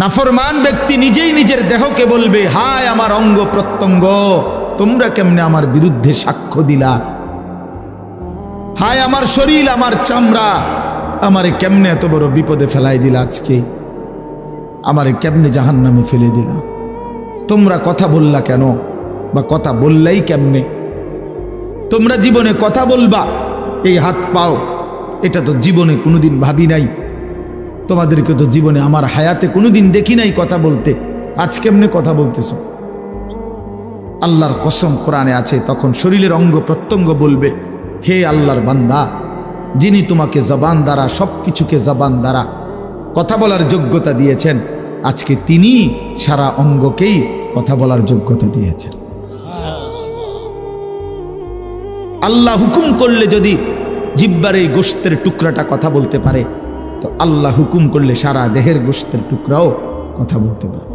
নাফরমান ব্যক্তি নিজেই নিজের দেহকে বলবে, হায় আমার অঙ্গ প্রত্যঙ্গ, তোমরা কেমনে আমার বিরুদ্ধে সাক্ষ্য দিলা? হায় আমার শরীর, আমার চামড়া, আমারে কেমনে এত বড় বিপদে ফেলাই দিলা আজকে? আমারে কেমনে জাহান নামে ফেলে দিলা? তোমরা কথা বললা কেন বা কথা বললাই কেমনে? তোমরা জীবনে কথা বলবা, এই হাত পাও, এটা তো জীবনে কোনোদিন ভাবি নাই। তোমাদেরকে তো জীবনে আমার হায়াতে কোনোদিন দেখি নাই কথা বলতে। আজ কেমনে কথা বলতেছ? আল্লাহর কসম কোরআনে আছে, তখন শরীরের অঙ্গ প্রত্যঙ্গ বলবে, হে আল্লাহর বান্দা, যিনি তোমাকে জবান দ্বারা সব কিছুকে জবান দ্বারা কথা বলার যোগ্যতা দিয়েছেন, আজকে তিনি সারা অঙ্গকেই কথা বলার যোগ্যতা দিয়েছেন। আল্লাহ হুকুম করলে যদি জিব্বার এই গোস্তের টুকরাটা কথা বলতে পারে তো আল্লাহ হুকুম করলে সারা দেহের গোস্তের টুকরাও কথা বলতে পারে।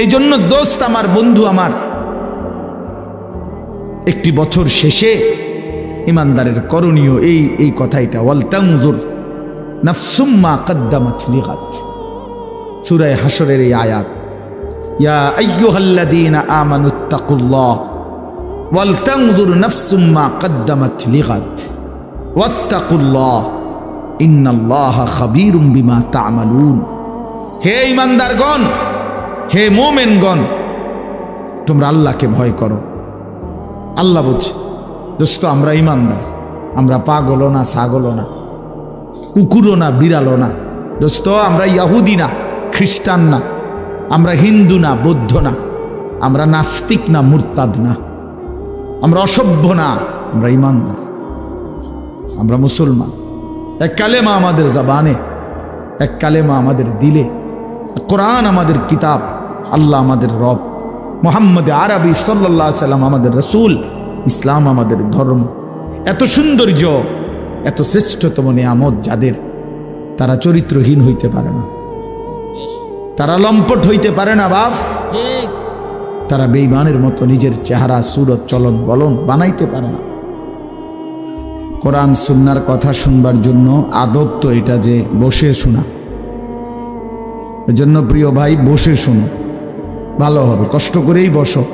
এই জন্য দোস্ত আমার, বন্ধু আমার, একটি বছর শেষে ইমানদারের করণীয় এই এই কথাইটা ওয়ালতাংজুর নাফসুম্মা কদ্দামাত লিগাত। সূরায়ে হাশরের এই আয়াত, ইয়া আইয়ুহাল্লাযীনা আমানুত্তাকুল্লাহ ওয়ালতাংজুর নাফসুম্মা কদ্দামাত লিগাত। ওয়াত্তাকুল্লাহ। ইন্নাল্লাহা খাবীরুম বিমা তা'মালুন। হে ইমানদারগণ হে মোমেনগণ, তোমরা আল্লাহকে ভয় করো। আল্লাহ বলছে, দোস্ত, আমরা ইমানদার আমরা পাগলও না, ছাগলও না, কুকুরও না, বিড়ালও না। দোস্ত, আমরা ইয়াহুদি না, খ্রিস্টান না, আমরা হিন্দু না, বৌদ্ধ না, আমরা নাস্তিক না, মুরতাদ না। আমরা অসভ্য না, আমরা ইমানদার আমরা মুসলমান। এক কালেমা আমাদের জবানে এক কালেমা আমাদের দিলে কোরআন আমাদের কিতাব আল্লাহ আমাদের রব। মোহাম্মদ আরবি সাল্লাহ সাল্লাম আমাদের রসুল ইসলাম আমাদের ধর্ম। এত সৌন্দর্য এত শ্রেষ্ঠতম নিয়ামত যাদের তারা চরিত্রহীন হইতে পারে না। তারা লম্পট হইতে পারে না বাপ। তারা বেইমানের মতো নিজের চেহারা সুরত চলন বলন বানাইতে পারে না। কোরআন সুন্নার কথা শুনবার জন্য আদব তো এটা যে বসে শোনা। এজন্য প্রিয় ভাই, বসে শুনো। ভালো হবে, কষ্ট করেই বসো।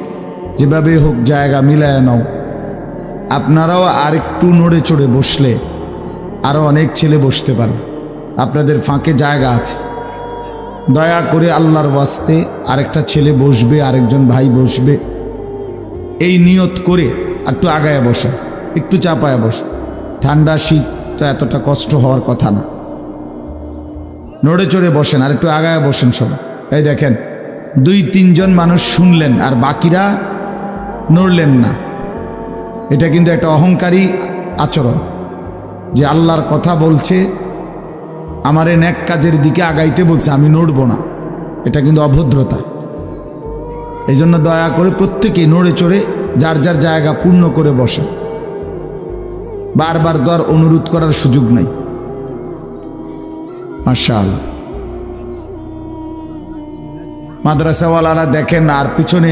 যেভাবে হোক জায়গা মিলায় নাও। আপনারাও আরেকটু নড়ে চড়ে বসলে আরও অনেক ছেলে বসতে পারবে। আপনাদের ফাঁকে জায়গা আছে। দয়া করে আল্লাহর ওয়াস্তে আরেকটা ছেলে বসবে, আরেকজন ভাই বসবে। এই নিয়ত করে একটু আগায় বসে, একটু চাপায় বসে। ঠান্ডা শীত তো এতটা কষ্ট হওয়ার কথা না। নড়ে চড়ে বসেন, আর একটু আগায় বসেন সবাই। এই দেখেন, দুই তিনজন মানুষ শুনলেন, আর বাকিরা নড়লেন না। এটা কিন্তু একটা অহংকারী আচরণ, যে আল্লাহর কথা বলছে, আমার এই ন্যাক কাজের দিকে আগাইতে বলছে, আমি নড়ব না। এটা কিন্তু অভদ্রতা। এই জন্য দয়া করে প্রত্যেকেই নড়ে চড়ে, যার যার জায়গা পূর্ণ করে বসে বারবার দর অনুরোধ করার সুযোগ নাই। মার্শাল মাদ্রাসাওয়ালারা দেখেন আর পিছনে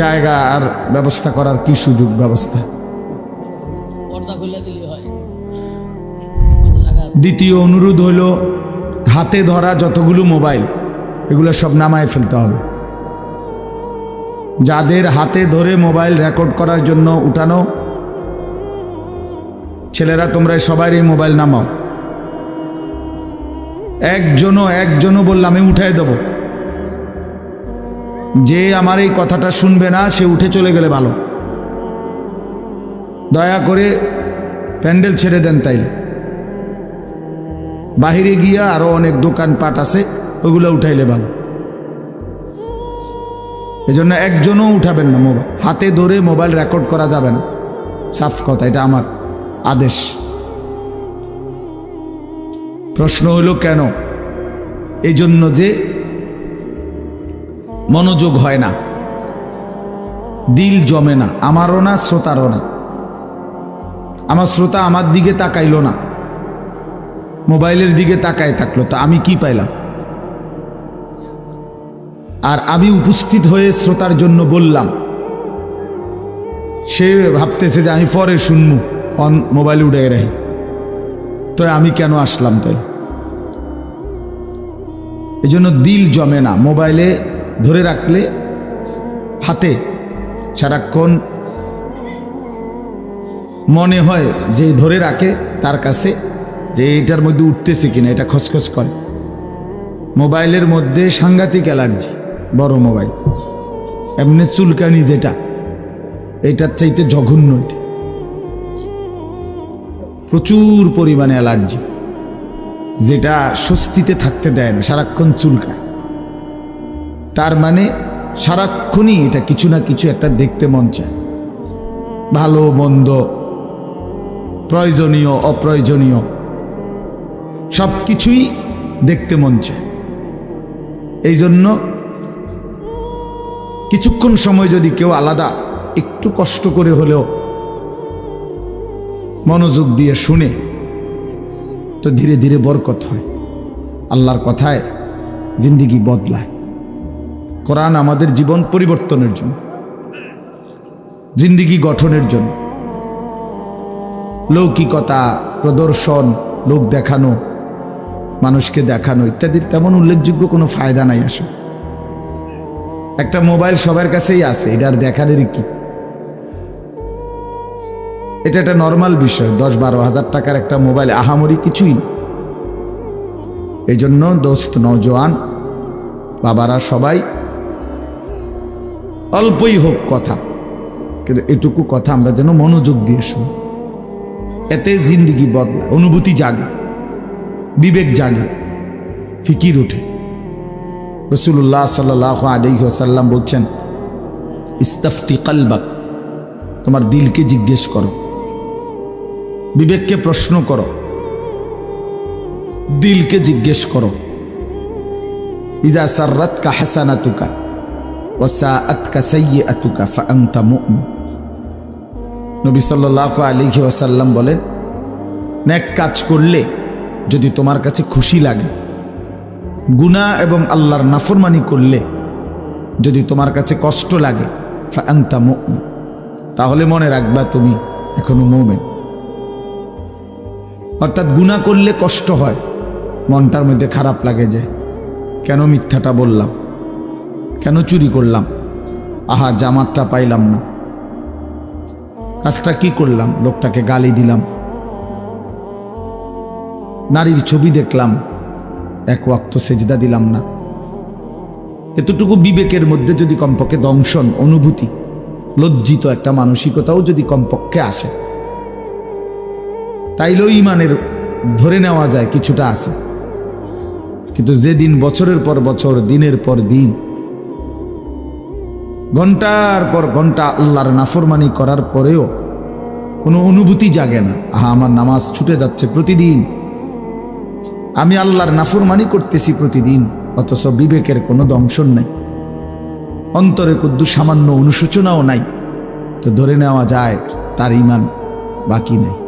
জায়গা আর ব্যবস্থা করার কি সুযোগ ব্যবস্থা। দ্বিতীয় অনুরোধ হইল হাতে ধরা যতগুলো মোবাইল এগুলো সব নামায় ফেলতে হবে। যাদের হাতে ধরে মোবাইল রেকর্ড করার জন্য উঠানো ছেলেরা, তোমরা সবাই এই মোবাইল নামাও। একজনও একজনও বললাম আমি উঠাই দেব। যে আমার এই কথাটা শুনবে না, সে উঠে চলে গেলে ভালো। দয়া করে প্যান্ডেল ছেড়ে দেন তাইলে। বাহিরে গিয়া আরও অনেক দোকানপাট আছে, ওগুলো উঠাইলে ভালো। এজন্য একজনও উঠাবেন না মোবাইল। হাতে ধরে মোবাইল রেকর্ড করা যাবে না। সাফ কথা, এটা আমার। আদেশ। প্রশ্ন হইল কেন? এই জন্য যে মনোযোগ হয় না, দিল জমে না, আমারও না, শ্রোতারও না। আমার শ্রোতা আমার দিকে তাকাইলো না, মোবাইলের দিকে তাকায় থাকল, তো আমি কি পাইলাম? আর আমি উপস্থিত হয়ে শ্রোতার জন্য বললাম, সে ভাবতেছে যে আমি পরে শুনব। অন মোবাইল উঠে রাখি তো আমি কেন আসলাম তাই এই জন্য দিল জমে না। মোবাইলে ধরে রাখলে হাতে সারাক্ষণ মনে হয় যে ধরে রাখে, তার কাছে যে এটার মধ্যে উঠতেছে কিনা, এটা খসখস করে। মোবাইলের মধ্যে সাংঘাতিক অ্যালার্জি, বড় মোবাইল। এমনি চুলকানি যেটা, এটার চাইতে জঘন্য এটা। প্রচুর পরিমাণে অ্যালার্জি, যেটা স্বস্তিতে থাকতে দেয় না, সারাক্ষণ চুলকায়। তার মানে সারাক্ষণই এটা কিছু না কিছু একটা দেখতে মন চায়। ভালো, মন্দ, প্রয়োজনীয়, অপ্রয়োজনীয় সব কিছুই দেখতে মন চায়। এই জন্য কিছুক্ষণ সময় যদি কেউ আলাদা একটু কষ্ট করে হলেও মনোযোগ দিয়ে শুনে তো ধীরে ধীরে বরকত হয়। আল্লাহর কথায় জিন্দিগি বদলায়। কোরআন আমাদের জীবন পরিবর্তনের জন্য, জিন্দিগি গঠনের জন্য। লৌকিকতা, প্রদর্শন, লোক দেখানো, মানুষকে দেখানো ইত্যাদির তেমন উল্লেখযোগ্য কোনো ফায়দা নাই আসলে। একটা মোবাইল সবার কাছেই আছে এটার দেখানোর কি? এটা একটা নর্মাল বিষয়। দশ বারো হাজার টাকার একটা মোবাইল আহামরি কিছুই না। এই জন্য দোস্ত নজওয়ান বাবারা সবাই অল্পই হোক কথা, কিন্তু এটুকু কথা আমরা যেন মনোযোগ দিয়ে শুনি। এতে জিন্দিগি বদলায়, অনুভূতি জাগে, বিবেক জাগে, ফিকির উঠে রসুল্লাহ সাল্লাহ আলহ্লাম বলছেন, ইস্তাফতি কালবাক, তোমার দিলকে জিজ্ঞেস করো। বিবেককে প্রশ্ন করো। দিলকে জিজ্ঞেস করো। ইজা সাররাত কা হাসানাতুকা ওয়াসাআত কা সাইয়্যাতুকা ফাআনতা মুমিন। নবী সাল্লাল্লাহু আলাইহি ওয়াসাল্লাম বলেন নেক কাজ করলে যদি তোমার কাছে খুশি লাগে, গুনাহ এবং আল্লাহর নাফরমানি করলে যদি তোমার কাছে কষ্ট লাগে, ফাআনতা মুমিন। তাহলে মনে রাখবা তুমি এখনও মুমিন। অর্থাৎ গুণা করলে কষ্ট হয়। মনটার মধ্যে খারাপ লাগে যে, কেন মিথ্যাটা বললাম? কেন চুরি করলাম? আহা, জামাতটা পাইলাম না। কাজটা কি করলাম? লোকটাকে গালি দিলাম। নারীর ছবি দেখলাম। এক ওয়াক্ত সেজদা দিলাম না। এতটুকু বিবেকের মধ্যে যদি কমপক্ষে দংশন, অনুভূতি, লজ্জিত একটা মানসিকতাও যদি কমপক্ষে আসে তাইলেও ইমানের ধরে নেওয়া যায় কিছুটা আছে। কিন্তু যেদিন বছরের পর বছর, দিনের পর দিন, ঘণ্টার পর ঘণ্টা আল্লাহর নাফরমানি করার পরেও কোনো অনুভূতি জাগে না। আহা, আমার নামাজ ছুটে যাচ্ছে প্রতিদিন। আমি আল্লাহর নাফরমানি করতেছি প্রতিদিন, অথচ বিবেকের কোনো দংশন নেই। অন্তরে কুদ্দু সামান্য অনুশোচনাও নাই। তো ধরে নেওয়া যায়, তার ইমান বাকি নেই।